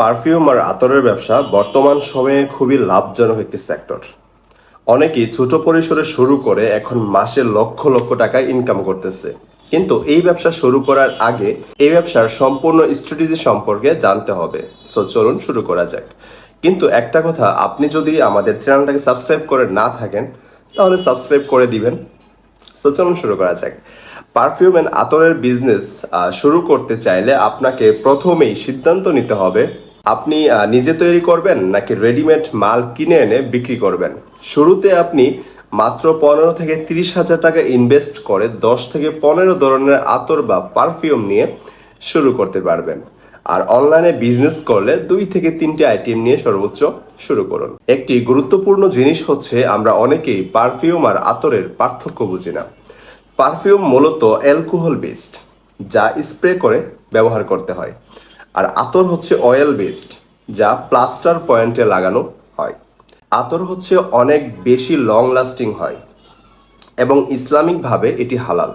Perfume আর আতরের ব্যবসা বর্তমান সময়ে খুবই লাভজনক একটি সেক্টর। অনেকেই ছোট পরিসরে শুরু করে এখন মাসে লক্ষ লক্ষ টাকা ইনকাম করতেছে। কিন্তু এই ব্যবসা শুরু করার আগে এই ব্যবসার সম্পূর্ণ স্ট্র্যাটেজি সম্পর্কে জানতে হবে। সো চলুন শুরু করা যাক। কিন্তু একটা কথা, আপনি যদি আমাদের চ্যানেলটাকে সাবস্ক্রাইব করে না থাকেন, তাহলে সাবস্ক্রাইব করে দিবেন। সো চলুন শুরু করা যাক। পারফিউম অ্যান্ড আতরের বিজনেস শুরু করতে চাইলে আপনাকে প্রথমেই সিদ্ধান্ত নিতে হবে আপনি নিজে তৈরি করবেন নাকি রেডিমেড মাল কিনে এনে বিক্রি করবেন? শুরুতে আপনি মাত্র পনেরো থেকে তিরিশ হাজার টাকা ইনভেস্ট করে দশ থেকে পনেরো ধরনের আতর বা পারফিউম নিয়ে শুরু করতে পারবেন। আর অনলাইনে বিজনেস করলে দুই থেকে তিনটে আইটেম নিয়ে সর্বোচ্চ শুরু করুন। একটি গুরুত্বপূর্ণ জিনিস হচ্ছে আমরা অনেকেই পারফিউম আর আতরের পার্থক্য বুঝি না। পারফিউম মূলত অ্যালকোহল বেসড যা স্প্রে করে ব্যবহার করতে হয়। আর আতর হচ্ছে অয়েল বেসড যা প্লাস্টার পয়েন্টে লাগানো হয়। আতর হচ্ছে অনেক বেশি লং লাস্টিং হয় এবং ইসলামিকভাবে এটি হালাল,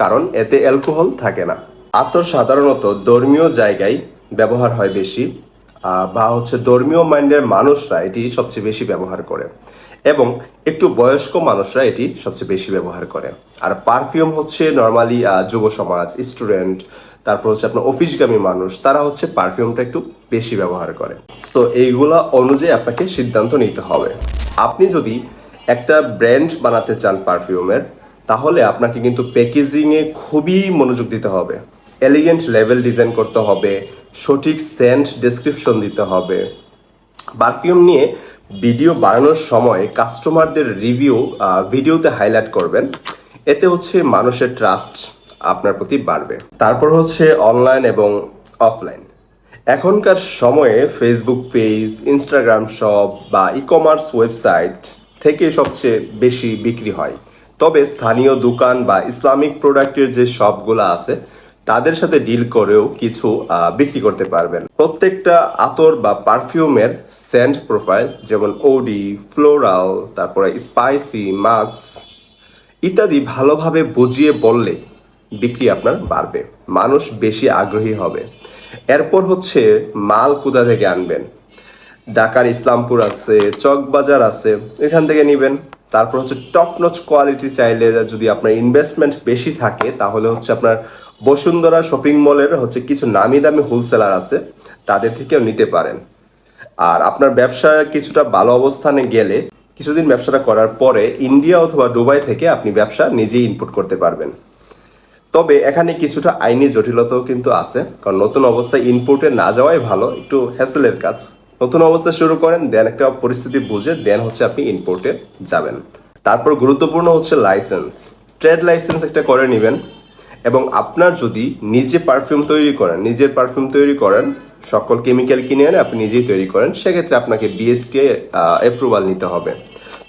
কারণ এতে অ্যালকোহল থাকে না। আতর সাধারণত ধর্মীয় জায়গায় ব্যবহার হয় বেশি বা হচ্ছে ধর্মীয় মাইন্ডের মানুষরা এটি সবচেয়ে বেশি ব্যবহার করে। এবং একটু বয়স্ক মানুষরা এটি সবচেয়ে বেশি ব্যবহার করে। আর পারফিউম হচ্ছে নর্মালি যুব সমাজ স্টুডেন্ট তারপর হচ্ছে আপনার অফিসগামী মানুষ, তারা হচ্ছে পারফিউমটা একটু বেশি ব্যবহার করে। তো এইগুলা অনুযায়ী আপনাকে সিদ্ধান্ত নিতে হবে। আপনি যদি একটা ব্র্যান্ড বানাতে চান পারফিউমের, তাহলে আপনাকে কিন্তু প্যাকেজিংয়ে খুবই মনোযোগ দিতে হবে। এলিগেন্ট লেভেল ডিজাইন করতে হবে, সঠিক সেন্ট ডেসক্রিপশন দিতে হবে। পারফিউম নিয়ে ভিডিও বানানোর সময় কাস্টমারদের রিভিউ ভিডিওতে হাইলাইট করবেন। এতে হচ্ছে মানুষের ট্রাস্ট আপনার প্রতি বাড়বে। তারপর হচ্ছে অনলাইন এবং অফলাইন এখনকার সময়ে ফেসবুক পেজ ইনস্টাগ্রাম শপ বা ই কমার্স ওয়েবসাইট থেকে সবচেয়ে বেশি বিক্রি হয়। তবে স্থানীয় দোকান বা ইসলামিক প্রোডাক্টের যে শপগুলো আছে তাদের সাথে ডিল করেও কিছু বিক্রি করতে পারবেন। প্রত্যেকটা আতর বা পারফিউমের সেন্ট প্রোফাইল যেমন ওডি ফ্লোরাল তারপরে স্পাইসি মাক্স ইত্যাদি ভালোভাবে বুঝিয়ে বললে বিক্রি আপনার বাড়বে। মানুষ বেশি আগ্রহী হবে। এরপর হচ্ছে মাল কোথা থেকে আনবেন? ঢাকার ইসলামপুর আছে, চকবাজার আছে, এখান থেকে নেবেন। তারপর হচ্ছে টপ নচ কোয়ালিটি চাইলে যদি আপনার ইনভেস্টমেন্ট বেশি থাকে, তাহলে হচ্ছে আপনার বসুন্ধরা শপিং মলের হচ্ছে কিছু নামি দামি হোলসেলার আছে, তাদের থেকেও নিতে পারেন। আর আপনার ব্যবসা কিছুটা ভালো অবস্থানে গেলে কিছুদিন ব্যবসাটা করার পরে ইন্ডিয়া অথবা দুবাই থেকে আপনি ব্যবসা নিজেই ইনপুট করতে পারবেন। তবে এখানে কিছুটা আইনি জটিলতাও কিন্তু আছে, কারণ নতুন অবস্থায় ইনপুটে না যাওয়াই ভালো, একটু হ্যাসেলের কাজ। নতুন অবস্থা শুরু করেন, দেন একটা পরিস্থিতি বুঝে দেন হচ্ছে আপনি ইনপোর্টে যাবেন। তারপর গুরুত্বপূর্ণ হচ্ছে লাইসেন্স ট্রেড লাইসেন্স একটা করে নেবেন এবং আপনার যদি নিজে পারফিউম তৈরি করেন, নিজের পারফিউম তৈরি করেন, সকল কেমিক্যাল কিনে এনে আপনি নিজেই তৈরি করেন, সেক্ষেত্রে আপনাকে বিএসটিআই অ্যাপ্রুভাল নিতে হবে।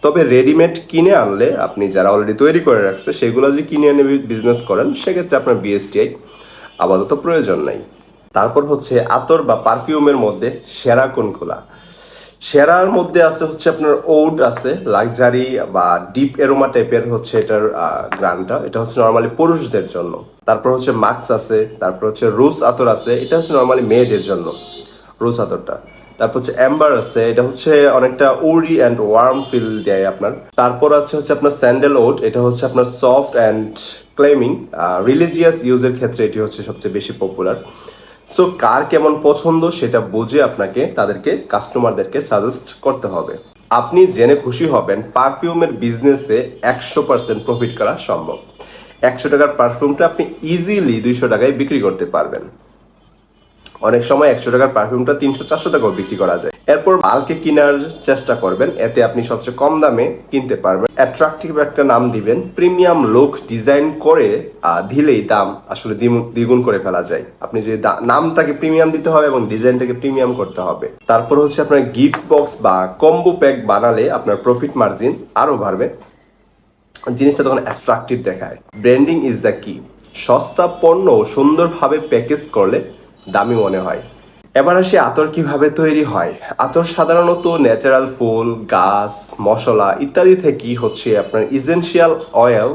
তবে রেডিমেড কিনে আনলে আপনি যারা অলরেডি তৈরি করে রাখছে, সেগুলো যদি কিনে এনে বিজনেস করেন, সেক্ষেত্রে আপনার বিএসটিআই আপাতত প্রয়োজন নাই। তারপর হচ্ছে আতর বা পারফিউমের মধ্যে সেরা কোনগুলা? সেরার মধ্যে আছে হচ্ছে আপনার ওড আছে, লাক্সারি বা ডিপ এরোমা টাইপের হচ্ছে এটার গ্রানটা। এটা হচ্ছে নর্মালি পুরুষদের জন্য। তারপর হচ্ছে মাক্স আছে, তারপর হচ্ছে রুস আতর আছে, এটা হচ্ছে নর্মালি মেয়েদের জন্য, রোজ আতরটা। তারপর হচ্ছে অ্যাম্বার আছে, এটা হচ্ছে অনেকটা ওরি অ্যান্ড ওয়ার্ম ফিল দেয় আপনার। তারপর আছে হচ্ছে আপনার স্যান্ডেল ওট এটা হচ্ছে আপনার সফট অ্যান্ড ক্লেমিং রিলিজিয়াস ইউজের ক্ষেত্রে এটি হচ্ছে সবচেয়ে বেশি পপুলার সো কার কেমন পছন্দ সেটা বুঝে আপনাকে তাদেরকে কাস্টমারদেরকে সাজেস্ট করতে হবে। আপনি জেনে খুশি হবেন পারফিউমের বিজনেসে একশো পার্সেন্ট প্রফিট করা সম্ভব। একশো টাকার পারফিউমটা আপনি ইজিলি দুইশো টাকায় বিক্রি করতে পারবেন। অনেক সময় একশো টাকার পারফিউমটা তিনশো, চারশো টাকাও বিক্রি করা যায়। এরপর মালকে কেনার চেষ্টা করবেন, এতে আপনি সবচেয়ে কম দামে কিনতে পারবেন। অ্যাট্রাকটিভ একটা নাম দিবেন প্রিমিয়াম লুক ডিজাইন করে দিলেই দাম আসলে দ্বিগুণ করে ফেলা যায়। আপনি যে নামটাকে প্রিমিয়াম দিতে হবে এবং ডিজাইনটাকে প্রিমিয়াম করতে হবে। তারপর হচ্ছে আপনার গিফট বক্স বা কম্বো প্যাক বানালে আপনার প্রফিট মার্জিন আরও বাড়বে। জিনিসটা তখন অ্যাট্রাকটিভ দেখায়। ব্র্যান্ডিং ইজ দ্য কি সস্তা পণ্য সুন্দরভাবে প্যাকেজ করলে দামি মনে হয়। এবার আসি আতর কীভাবে তৈরি হয়। আতর সাধারণত ন্যাচারাল ফুল, গাছ, মশলা ইত্যাদি থেকেই হচ্ছে আপনার ইসেনশিয়াল অয়েল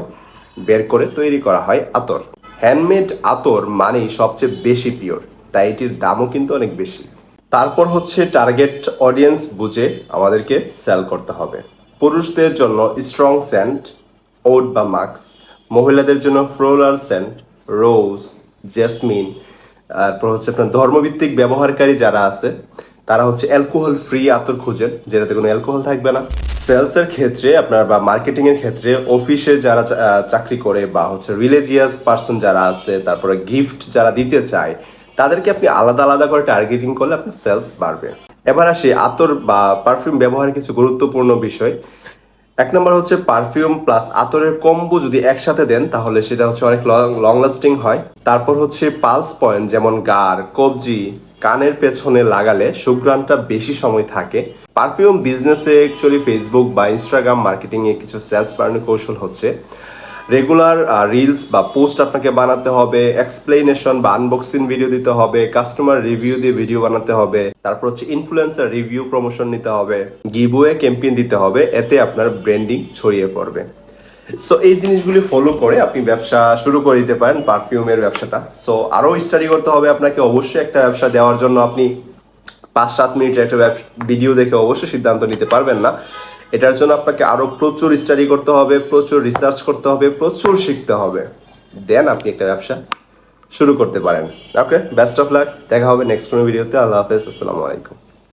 বের করে তৈরি করা হয় আতর। হ্যান্ডমেড আতর মানেই সবচেয়ে বেশি পিওর তাই এটির দামও কিন্তু অনেক বেশি। তারপর হচ্ছে টার্গেট অডিয়েন্স বুঝে আমাদেরকে সেল করতে হবে। পুরুষদের জন্য স্ট্রং সেন্ট ওট বা মাস্ক মহিলাদের জন্য ফ্লোরাল সেন্ট রোজ জেসমিন তারপর হচ্ছে আপনার ধর্মভিত্তিক ব্যবহারকারী যারা আছে, তারা হচ্ছে অ্যালকোহল ফ্রি আতর খুঁজেন, যেটাতে কোনো অ্যালকোহল থাকবে না। সেলস এর ক্ষেত্রে আপনার বা মার্কেটিং এর ক্ষেত্রে অফিসে যারা চাকরি করে বা হচ্ছে রিলিজিয়াস পার্সন যারা আছে, তারপরে গিফট যারা দিতে চায়, তাদেরকে আপনি আলাদা আলাদা করে টার্গেটিং করলে আপনার সেলস বাড়বে। এবার আসি আতর বা পারফিউম ব্যবহারের কিছু গুরুত্বপূর্ণ বিষয়। এক নম্বর হচ্ছে পারফিউম প্লাস আতরের কম্বো যদি একসাথে দেন, তাহলে সেটা হচ্ছে অনেক লং লাস্টিং হয়। তারপর হচ্ছে পালস পয়েন্ট যেমন গার কবজি, কানের পেছনে লাগালে সুগ্রানটা বেশি সময় থাকে। পারফিউম বিজনেসে অ্যাকচুয়ালি ফেসবুক বা ইনস্টাগ্রাম মার্কেটিংয়ে কিছু সেলস বাড়ানোর কৌশল হচ্ছে। রেগুলার রিলস বা পোস্ট আপনাকে বানাতে হবে এক্সপ্লেনেশন বা আনবক্সিং ভিডিও দিতে হবে কাস্টমার রিভিউ দিয়ে ভিডিও বানাতে হবে, তারপর হচ্ছে ইনফ্লুয়েন্সার রিভিউ প্রমোশন নিতে হবে গিভওয়ে ক্যাম্পেইন দিতে হবে, এতে আপনার ব্র্যান্ডিং ছড়িয়ে পড়বে। সো এই জিনিসগুলি ফলো করে আপনি ব্যবসা শুরু করে দিতে পারেন পারফিউমের ব্যবসাটা। সো আরও স্টাডি করতে হবে আপনাকে, অবশ্যই একটা ব্যবসা দেওয়ার জন্য আপনি পাঁচ সাত মিনিটের একটা ভিডিও দেখে অবশ্যই সিদ্ধান্ত নিতে পারবেন না। এটার জন্য আপনাকে আরও প্রচুর স্টাডি করতে হবে, প্রচুর রিসার্চ করতে হবে, প্রচুর শিখতে হবে। দেন আপনি একটা ব্যবসা শুরু করতে পারেন। ওকে বেস্ট অফ লাক দেখা হবে নেক্সট কোনো ভিডিওতে আল্লাহ হাফেজ, আসসালামু আলাইকুম।